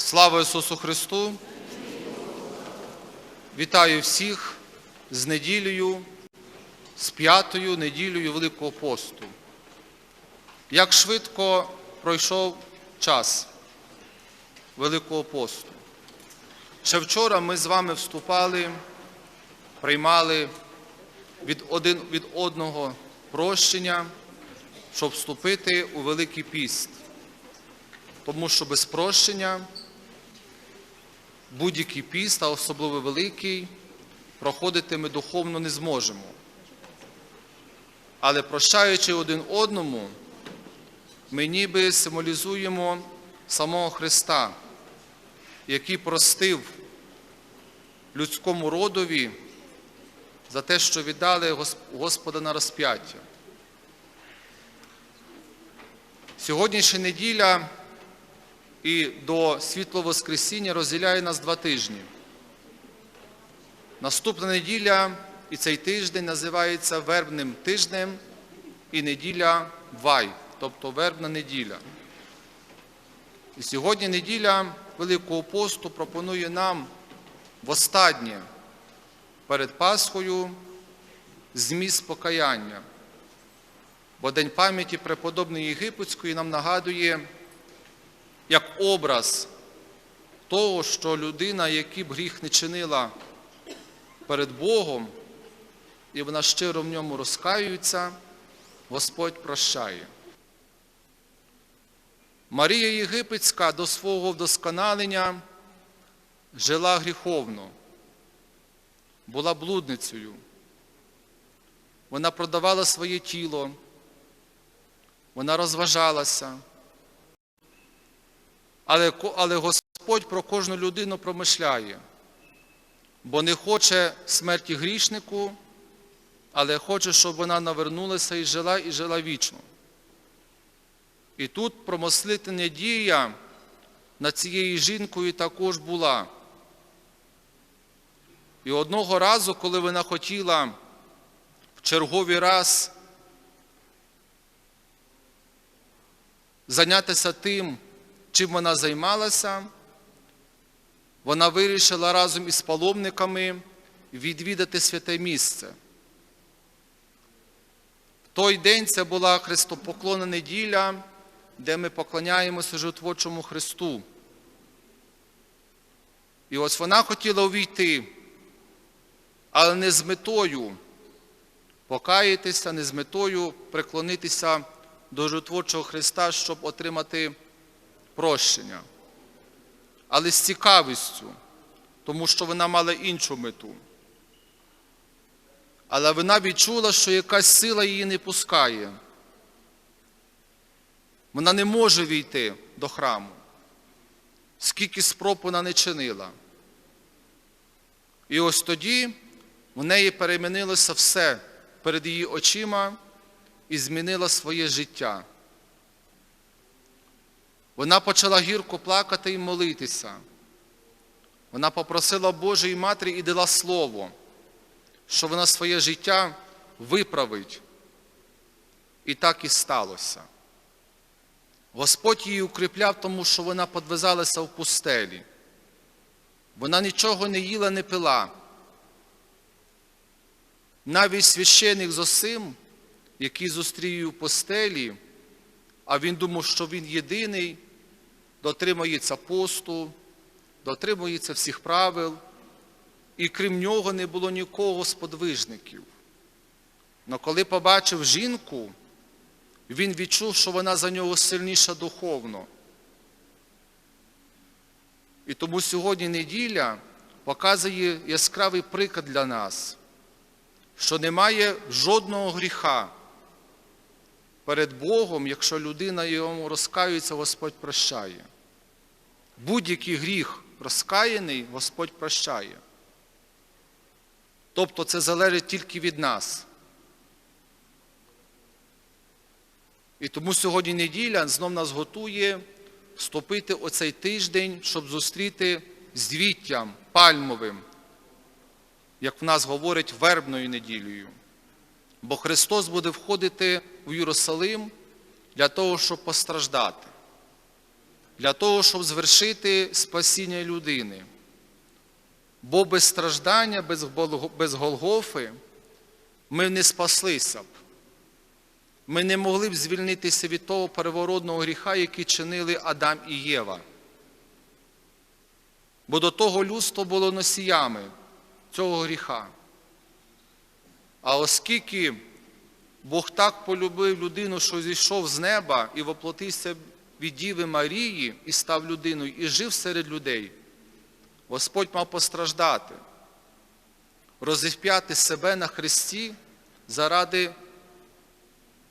Слава Ісусу Христу! Вітаю всіх з неділею, з п'ятою неділею Великого посту. Як швидко пройшов час Великого посту. Ще вчора ми з вами вступали, приймали від один від одного прощення, щоб вступити у Великий піст. Тому що без прощення будь-який піст, а особливо великий, проходити ми духовно не зможемо. Але прощаючи один одному, ми ніби символізуємо самого Христа, який простив людському родові за те, що віддали Господа на розп'яття. Сьогоднішня неділя і до світлого Воскресіння розділяє нас два тижні. Наступна неділя і цей тиждень називається вербним тижнем і неділя Вай, тобто вербна неділя. І сьогодні неділя Великого посту пропонує нам востаннє перед Пасхою зміст покаяння. Бо День пам'яті преподобної Єгипетської нам нагадує, як образ того, що людина, який б гріх не чинила перед Богом, і вона щиро в ньому розкаюється, Господь прощає. Марія Єгипетська до свого вдосконалення жила гріховно, була блудницею. Вона продавала своє тіло, вона розважалася. Але, але Господь про кожну людину промишляє, бо не хоче смерті грішнику, але хоче, щоб вона навернулася і жила, і жила вічно. І тут промислительна дія над цією жінкою також була. І одного разу, коли вона хотіла в черговий раз зайнятися тим, чим вона займалася, вона вирішила разом із паломниками відвідати святе місце. В той день це була Христопоклонна неділя, де ми поклоняємося животворчому Христу. І ось вона хотіла увійти, але не з метою покаятися, не з метою приклонитися до животворчого Христа, щоб отримати прощення, але з цікавістю, тому що вона мала іншу мету. Але вона відчула, що якась сила її не пускає. Вона не може війти до храму, скільки спроб вона не чинила. І ось тоді в неї перемінилося все перед її очима і змінила своє життя. Вона почала гірко плакати і молитися. Вона попросила Божої Матері і дала слово, що вона своє життя виправить. І так і сталося. Господь її укріпляв, тому що вона подвизалася в пустелі. Вона нічого не їла, не пила. Навіть священик Зосим, який зустрів її в постелі, а він думав, що він єдиний, дотримується посту, дотримується всіх правил, і крім нього не було нікого з подвижників. Но коли побачив жінку, він відчув, що вона за нього сильніша духовно. І тому сьогодні неділя показує яскравий приклад для нас, що немає жодного гріха перед Богом, якщо людина йому розкаюється, Господь прощає. Будь-який гріх розкаяний, Господь прощає. Тобто це залежить тільки від нас. І тому сьогодні неділя знов нас готує вступити оцей тиждень, щоб зустріти звіттям пальмовим, як в нас говорять, вербною неділею. Бо Христос буде входити в Єрусалим для того, щоб постраждати. для того, щоб звершити спасіння людини. Бо без страждання, без Голгофи ми не спаслися б. Ми не могли б звільнитися від того переворотного гріха, який чинили Адам і Єва. Бо до того людство було носіями цього гріха. А оскільки Бог так полюбив людину, що зійшов з неба і воплотився від Діви Марії і став людиною, і жив серед людей, Господь мав постраждати, розіп'яти себе на Христі заради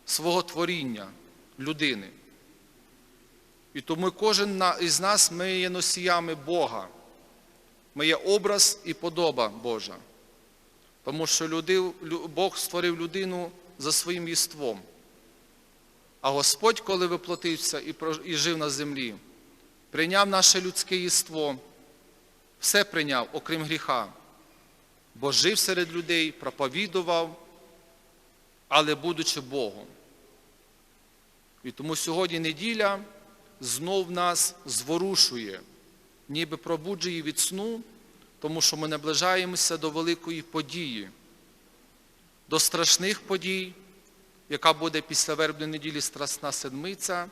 свого творіння людини. І тому кожен із нас ми є носіями Бога. Ми є образ і подоба Божа. Тому що люди, Бог створив людину за своїм єством. А Господь, коли виплатився і, і жив на землі, прийняв наше людське єство, все прийняв, окрім гріха, бо жив серед людей, проповідував, але будучи Богом. І тому сьогодні неділя знов нас зворушує, ніби пробуджує від сну, тому що ми наближаємося до великої події, до страшних подій, яка буде після вербної неділі Страсна Седмиця.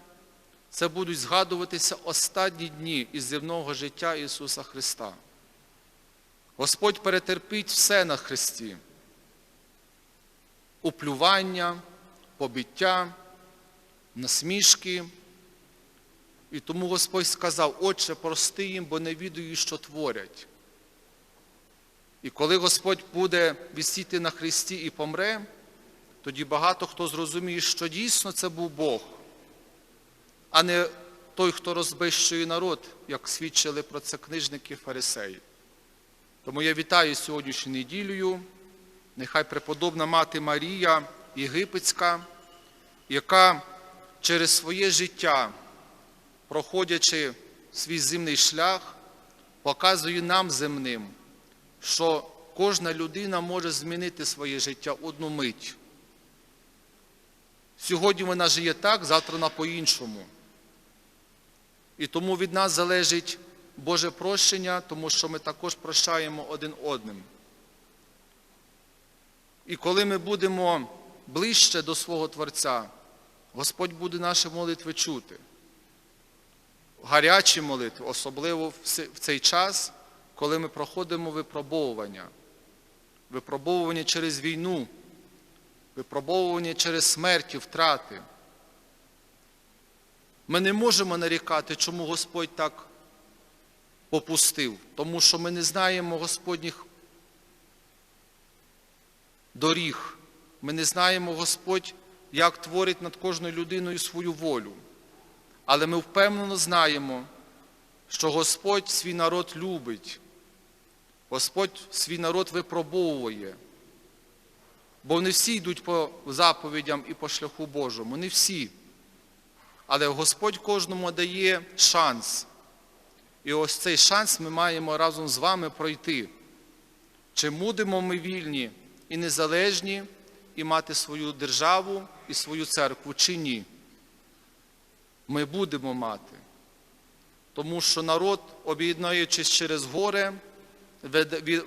Це будуть згадуватися останні дні із земного життя Ісуса Христа. Господь перетерпить все на Христі. Уплювання, побиття, насмішки. І тому Господь сказав, Отче, прости їм, бо не відають, що творять. І коли Господь буде висіти на Христі і помре, тоді багато хто зрозуміє, що дійсно це був Бог, а не той, хто розбищує народ, як свідчили про це книжники фарисеї. Тому я вітаю сьогоднішню неділею. Нехай преподобна мати Марія Єгипетська, яка через своє життя, проходячи свій земний шлях, показує нам земним, що кожна людина може змінити своє життя одну мить. Сьогодні вона живе так, завтра вона по-іншому. І тому від нас залежить Боже прощення, тому що ми також прощаємо один одним. І коли ми будемо ближче до свого Творця, Господь буде наші молитви чути. Гарячі молитви, особливо в цей час, коли ми проходимо випробовування. Випробовування через війну, випробовування через смерть і втрати. Ми не можемо нарікати, чому Господь так попустив, тому що ми не знаємо Господніх доріг. Ми не знаємо Господь, як творить над кожною людиною свою волю. Але ми впевнено знаємо, що Господь свій народ любить, Господь свій народ випробовує. Бо не всі йдуть по заповідям і по шляху Божому, не всі. Але Господь кожному дає шанс. І ось цей шанс ми маємо разом з вами пройти. Чи будемо ми вільні і незалежні, і мати свою державу і свою церкву, чи ні? Ми будемо мати. Тому що народ, об'єднуючись через горе,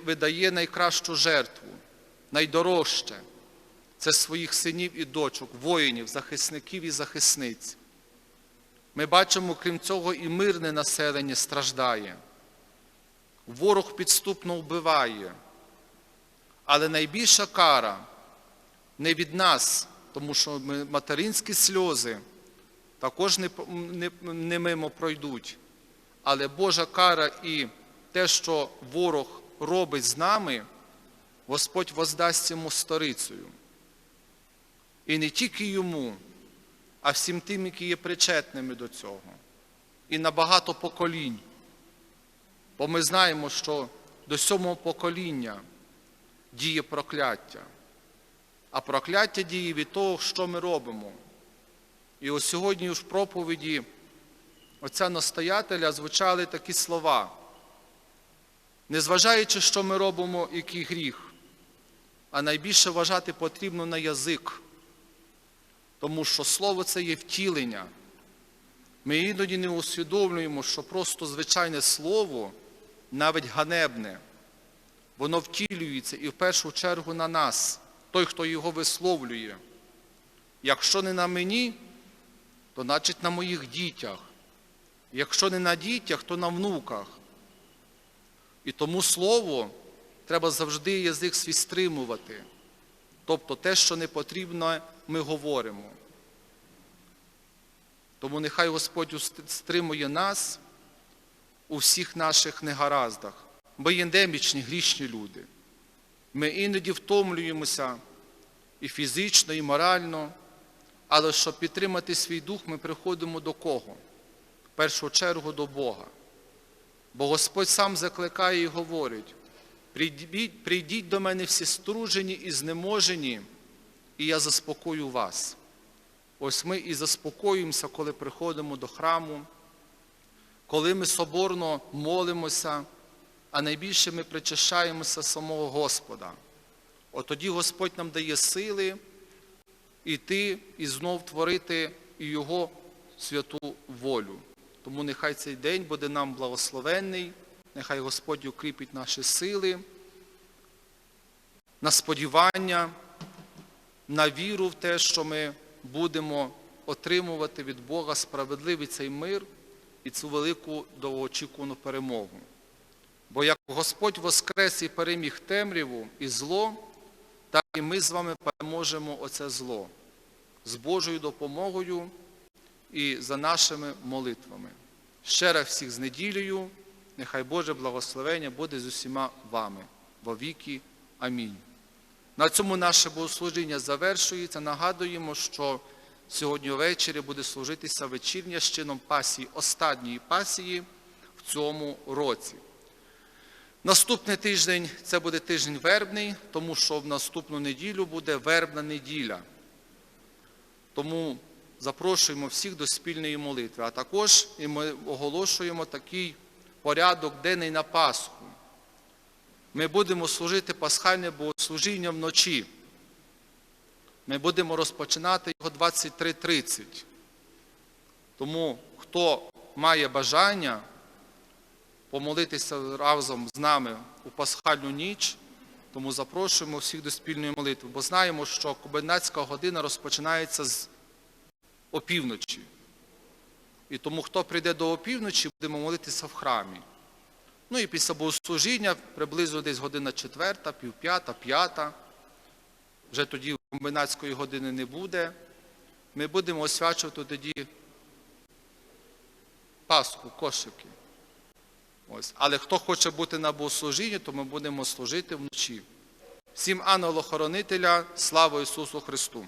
видає найкращу жертву, найдорожче це своїх синів і дочок, воїнів, захисників і захисниць. Ми бачимо, крім цього, і мирне населення страждає. Ворог підступно вбиває. Але найбільша кара не від нас, тому що материнські сльози також не, не, не мимо пройдуть. Але Божа кара і те, що ворог робить з нами, Господь воздасть йому сторицею. І не тільки йому, а всім тим, які є причетними до цього. І на багато поколінь. Бо ми знаємо, що до сьомого покоління діє прокляття. А прокляття діє від того, що ми робимо. І ось сьогодні в проповіді отця настоятеля звучали такі слова. Незважаючи, що ми робимо, який гріх, а найбільше вважати потрібно на язик, тому що слово це є втілення. Ми іноді не усвідомлюємо, що просто звичайне слово, навіть ганебне, воно втілюється і в першу чергу на нас, той, хто його висловлює. Якщо не на мені, то значить на моїх дітях. Якщо не на дітях, то на внуках. І тому слово треба завжди язик свій стримувати. Тобто те, що не потрібно, ми говоримо. Тому нехай Господь стримує нас у всіх наших негараздах. Ми є ендемічні, грішні люди. Ми іноді втомлюємося і фізично, і морально, але щоб підтримати свій дух, ми приходимо до кого? В першу чергу до Бога. Бо Господь сам закликає і говорить: прийдіть, прийдіть до мене всі стружені і знеможені, і я заспокою вас. Ось ми і заспокоюємося, коли приходимо до храму, коли ми соборно молимося, а найбільше ми причащаємося самого Господа. От тоді Господь нам дає сили іти і знов творити і Його святу волю. Тому нехай цей день буде нам благословенний, нехай Господь укріпить наші сили, на сподівання, на віру в те, що ми будемо отримувати від Бога справедливий цей мир і цю велику довгоочікувану перемогу. Бо як Господь воскрес і переміг темряву і зло, так і ми з вами переможемо оце зло з Божою допомогою і за нашими молитвами. Ще раз всіх з неділею, нехай Боже благословення буде з усіма вами во віки. Амінь. На цьому наше богослужіння завершується. Нагадуємо, що сьогодні ввечері буде служитися вечірня з чином пасії, останньої пасії в цьому році. Наступний тиждень це буде тиждень вербний, тому що в наступну неділю буде вербна неділя. Тому запрошуємо всіх до спільної молитви. А також і ми оголошуємо такий порядок денний на Пасху. Ми будемо служити пасхальне богослужіння вночі. Ми будемо розпочинати його 23.30. Тому хто має бажання помолитися разом з нами у пасхальну ніч, тому запрошуємо всіх до спільної молитви, бо знаємо, що комендантська година розпочинається з опівночі. І тому, хто прийде до опівночі, будемо молитися в храмі. Ну і після богослужіння приблизно десь година четверта, півп'ята, п'ята. Вже тоді комбинатської години не буде. Ми будемо освячувати тоді Пасху, кошики. Ось. Але хто хоче бути на богослужінні, то ми будемо служити вночі. Всім ангело-хоронителя, слава Ісусу Христу!